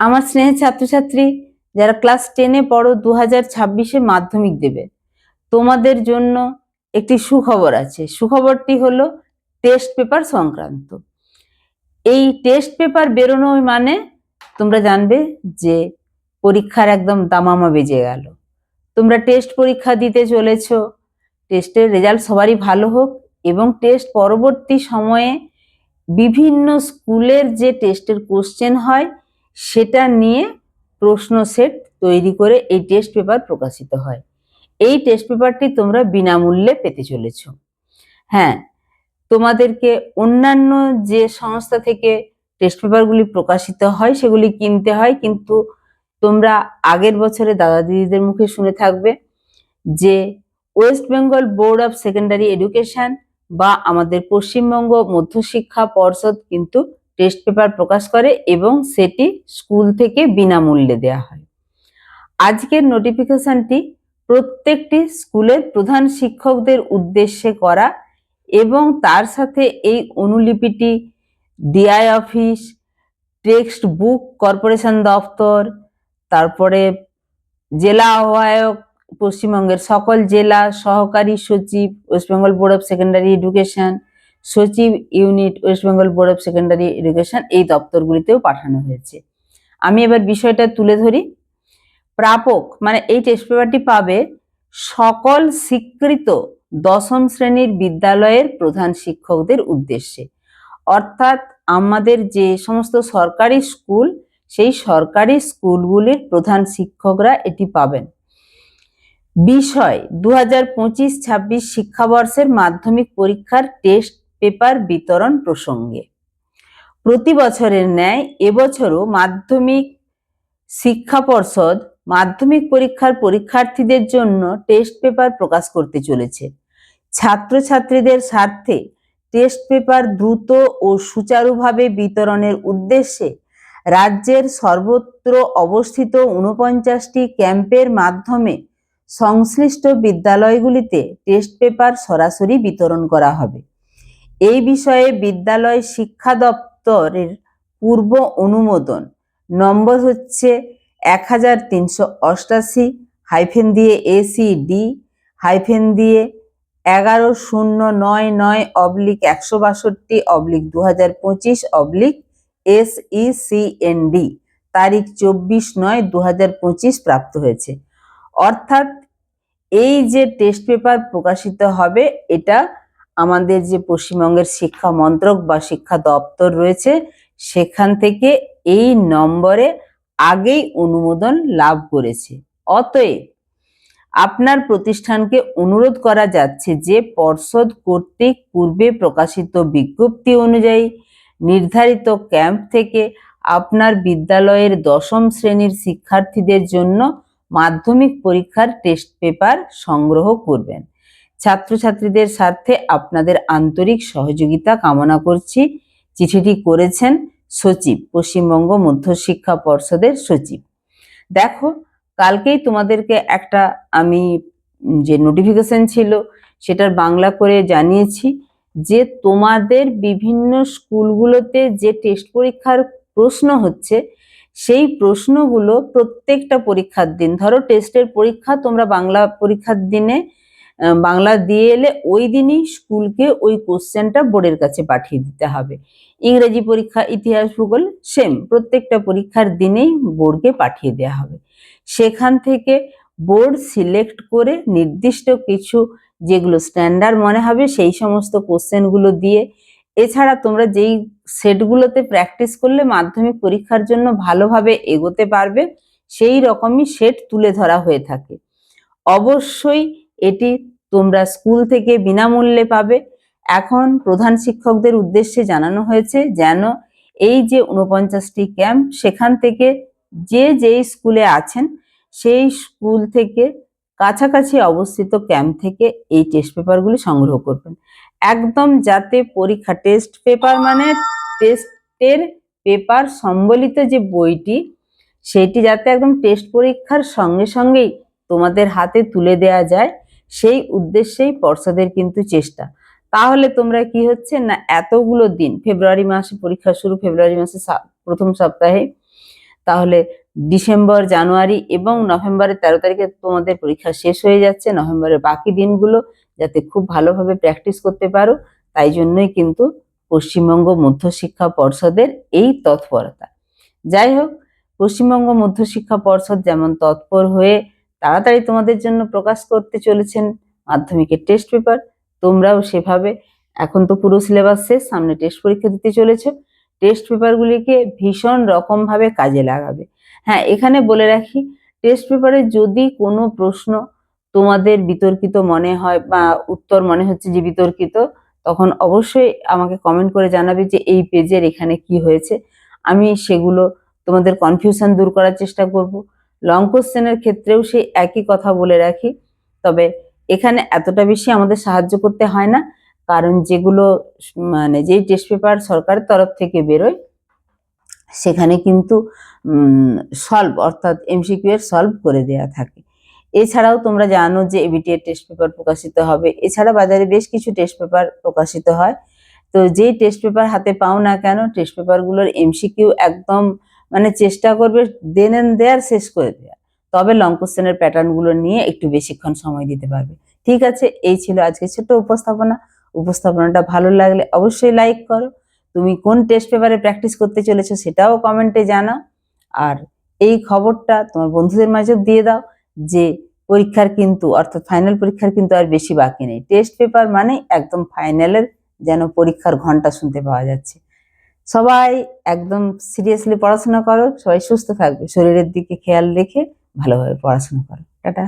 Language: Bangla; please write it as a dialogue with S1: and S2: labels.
S1: আমার স্নেহের ছাত্রছাত্রী যারা ক্লাস টেনে পড়ো দু হাজার ছাব্বিশে মাধ্যমিক দেবে, তোমাদের জন্য একটি সুখবর আছে। সুখবরটি হলো টেস্ট পেপার সংক্রান্ত। এই টেস্ট পেপার বেরোনো মানে তোমরা জানবে যে পরীক্ষার একদম দামামা বেজে গেল। তোমরা টেস্ট পরীক্ষা দিতে চলেছ টেস্টের রেজাল্ট সবারই ভালো হোক এবং টেস্ট পরবর্তী সময়ে বিভিন্ন স্কুলের যে টেস্টের কোশ্চেন হয় সেটা নিয়ে প্রশ্ন সেট তৈরি করে এই টেস্ট পেপার প্রকাশিত হয়। এই টেস্ট পেপারটি তোমরা বিনামূল্যে পেতে চলেছ। হ্যাঁ তোমাদেরকে অন্যান্য যে সংস্থা থেকে টেস্ট পেপারগুলি প্রকাশিত হয়, সেগুলি কিনতে হয়, কিন্তু তোমরা আগের বছরে দাদা দিদিদের মুখে শুনে থাকবে যে west Bengal board of secondary education বা আমাদের পশ্চিমবঙ্গ মধ্যশিক্ষা পর্ষদ কিন্তু টেস্ট পেপার প্রকাশ করে এবং সেটি স্কুল থেকে বিনামূল্যে দেওয়া হয়। আজকের নোটিফিকেশনটি প্রত্যেকটি স্কুলের প্রধান শিক্ষকদের উদ্দেশ্যে করা এবং তার সাথে এই অনুলিপিটি DI office text book corporation দপ্তর, তারপরে জেলা আহ্বায়ক, পশ্চিমবঙ্গের সকল জেলা, সহকারী সচিব west Bengal board of secondary education সচিব unit west Bengal board of secondary education এই দপ্তরগুলিতেও পাঠানো হয়েছে। আমি এবার বিষয়টা তুলে ধরি। প্রাপক মানে এই টেস্ট পেপারটি পাবে সকল স্বীকৃত দশম শ্রেণির বিদ্যালয়ের প্রধান শিক্ষকদের উদ্দেশ্যে। অর্থাৎ আমাদের যে সমস্ত সরকারি স্কুল, সেই সরকারি স্কুলগুলির প্রধান শিক্ষকরা এটি পাবেন। বিষয় দু হাজার পঁচিশ ছাব্বিশ শিক্ষাবর্ষের মাধ্যমিক পরীক্ষার টেস্ট পেপার বিতরণ প্রসঙ্গে। প্রতি বছরের ন্যায় এবছরও মাধ্যমিক শিক্ষা পর্ষদ মাধ্যমিক পরীক্ষার পরীক্ষার্থীদের জন্য টেস্ট পেপার প্রকাশ করতে চলেছে। ছাত্রছাত্রীদের স্বার্থে টেস্ট পেপার দ্রুত ও সুচারুভাবে বিতরণের উদ্দেশ্যে রাজ্যের সর্বত্র অবস্থিত উনপঞ্চাশটি ক্যাম্পের মাধ্যমে সংশ্লিষ্ট বিদ্যালয়গুলিতে টেস্ট পেপার সরাসরি বিতরণ করা হবে। এই বিষয়ে বিদ্যালয় শিক্ষা দপ্তরের পূর্ব অনুমোদন। নম্বর হচ্ছে এক হাজার তিনশো অষ্টাশি হাইফেন দিয়ে এসি ডি হাইফেন দিয়ে এগারো শূন্য নয় নয় অবলিক একশো বাষট্টি অবলিক দু হাজার পঁচিশ অবলিক এস ডি তারিখ চব্বিশ নয় দু হাজার পঁচিশ প্রাপ্ত হয়েছে। অর্থাৎ এই যে টেস্ট পেপার প্রকাশিত হবে, এটা আমাদের যে পশ্চিমবঙ্গের শিক্ষা মন্ত্রক বা শিক্ষা দপ্তর রয়েছে, সেখান থেকে এই নম্বরে আগেই অনুমোদন লাভ করেছে। অতএব আপনার প্রতিষ্ঠানকে অনুরোধ করা যাচ্ছে যে পর্ষদ কর্তৃক পূর্বে প্রকাশিত বিজ্ঞপ্তি অনুযায়ী নির্ধারিত ক্যাম্প থেকে আপনার বিদ্যালয়ের দশম শ্রেণির শিক্ষার্থীদের জন্য মাধ্যমিক পরীক্ষার টেস্ট পেপার সংগ্রহ করবেন। ছাত্রছাত্রীদের স্বার্থে আপনাদের আন্তরিক সহযোগিতা কামনা করছি। চিঠিটি করেছেন সচিব, পশ্চিমবঙ্গ মধ্যশিক্ষা পর্ষদের সচিব। দেখো, কালকেই তোমাদেরকে একটা আমি যে নোটিফিকেশন ছিল, সেটার বাংলা করে জানিয়েছি যে তোমাদের বিভিন্ন স্কুলগুলোতে যে টেস্ট পরীক্ষার প্রশ্ন হচ্ছে, সেই প্রশ্নগুলো প্রত্যেকটা পরীক্ষার দিন। ধরো টেস্টের পরীক্ষা তোমরা বাংলা পরীক্ষার দিনে বাংলা দিয়ে এলে ওই দিনই স্কুলকে ওই কোশ্চেনটা বোর্ডের কাছে পাঠিয়ে দিতে হবে। ইংরেজি পরীক্ষা, ইতিহাস, ভূগোল, সেম, প্রত্যেকটা পরীক্ষার দিনেই বোর্ডকে পাঠিয়ে দেওয়া হবে। সেখান থেকে বোর্ড সিলেক্ট করে নির্দিষ্ট কিছু যেগুলো স্ট্যান্ডার্ড মনে হবে, সেই সমস্ত কোশ্চেনগুলো দিয়ে, এছাড়া তোমরা যেই সেটগুলোতে প্র্যাকটিস করলে মাধ্যমিক পরীক্ষার জন্য ভালোভাবে এগোতে পারবে, সেই রকমই সেট তুলে ধরা হয়ে থাকে। অবশ্যই এটি তোমরা স্কুল থেকে বিনামূল্যে পাবে। এখন প্রধান শিক্ষকদের উদ্দেশ্যে জানানো হয়েছে যেন এই যে উনপঞ্চাশটি ক্যাম্প, সেখান থেকে যে যেই স্কুলে আছেন, সেই স্কুল থেকে কাছাকাছি অবস্থিত ক্যাম্প থেকে এই টেস্ট পেপারগুলি সংগ্রহ করবেন। একদম যাতে পরীক্ষা টেস্ট পেপার মানে টেস্টের পেপার সম্বলিত যে বইটি, সেটি যাতে একদম টেস্ট পরীক্ষার সঙ্গে সঙ্গেই তোমাদের হাতে তুলে দেয়া যায়। সেই উদ্দেশ্যেই পর্ষদের কিন্তু চেষ্টা। তাহলে তোমরা কি হচ্ছে না এতগুলো দিন, ফেব্রুয়ারি মাসে পরীক্ষা শুরু, ফেব্রুয়ারি মাসে প্রথম সপ্তাহে, তাহলে ডিসেম্বর, জানুয়ারি এবং নভেম্বরের তেরো তারিখে তোমাদের পরীক্ষা শেষ হয়ে যাচ্ছে, নভেম্বরের বাকি দিনগুলো যাতে খুব ভালোভাবে প্র্যাকটিস করতে পারো, তাই জন্যই কিন্তু পশ্চিমবঙ্গ মধ্যশিক্ষা পর্ষদের এই তৎপরতা। যাই হোক, পশ্চিমবঙ্গ মধ্যশিক্ষা পর্ষদ যেমন তৎপর হয়ে তাড়াতাড়ি তোমাদের জন্য প্রকাশ করতে চলেছেন মাধ্যমিকের টেস্ট পেপার তোমরাও সেভাবে, এখন তো পুরো সিলেবাস শেষ, সামনে টেস্ট পরীক্ষা দিতে চলেছো। টেস্ট পেপারগুলিকে ভীষণ রকমভাবে কাজে লাগাবে। হ্যাঁ এখানে বলে রাখি টেস্ট পেপারে যদি কোনো প্রশ্ন তোমাদের বিতর্কিত মনে হয় বা উত্তর মনে হচ্ছে যে বিতর্কিত, তখন অবশ্যই আমাকে কমেন্ট করে জানাবে যে এই পেজের এখানে কি হয়েছে। আমি সেগুলো তোমাদের কনফিউশন দূর করার চেষ্টা করব। লং কোশ্চেনের ক্ষেত্রেও সেই একই কথা বলে রাখি। তবে এখানে এতটা বেশি আমাদের সাহায্য করতে হয় না, কারণ যেগুলো মানে যেই টেস্ট পেপার সরকারের তরফ থেকে বেরোয়, সেখানে কিন্তু সলভ অর্থাৎ এমসিকিউ এর সলভ করে দেয়া থাকে। এছাড়াও তোমরা জানো যে এবিটি এর টেস্ট পেপার প্রকাশিত হবে। এছাড়া বাজারে বেশ কিছু টেস্ট পেপার প্রকাশিত হয়। তো যেই টেস্ট পেপার হাতে পাও না কেন, টেস্ট পেপারগুলোর এমসিকিউ একদম মানে চেষ্টা করবে দেন এন দেয়ার শেষ করে দেওয়া তবে লং কোশ্চেনের প্যাটার্নগুলো নিয়ে একটু বেশিক্ষণ সময় দিতে পারবে। ঠিক আছে, এই ছিল আজকে ছোট্ট উপস্থাপনা। উপস্থাপনাটা ভালো লাগলে অবশ্যই লাইক করো। তুমি কোন টেস্ট পেপারে প্র্যাকটিস করতে চলেছো সেটাও কমেন্টে জানাও। আর এই খবরটা তোমার বন্ধুদের মাঝেও দিয়ে দাও যে পরীক্ষার কিন্তু, অর্থাৎ ফাইনাল পরীক্ষার কিন্তু আর বেশি বাকি নেই। টেস্ট পেপার মানে একদম ফাইনালের যেন পরীক্ষার ঘণ্টা শুনতে পাওয়া যাচ্ছে। সবাই একদম সিরিয়াসলি পড়াশোনা করো, সবাই সুস্থ থাকবে, শরীরের দিকে খেয়াল রেখে ভালোভাবে পড়াশোনা করো। টাটা।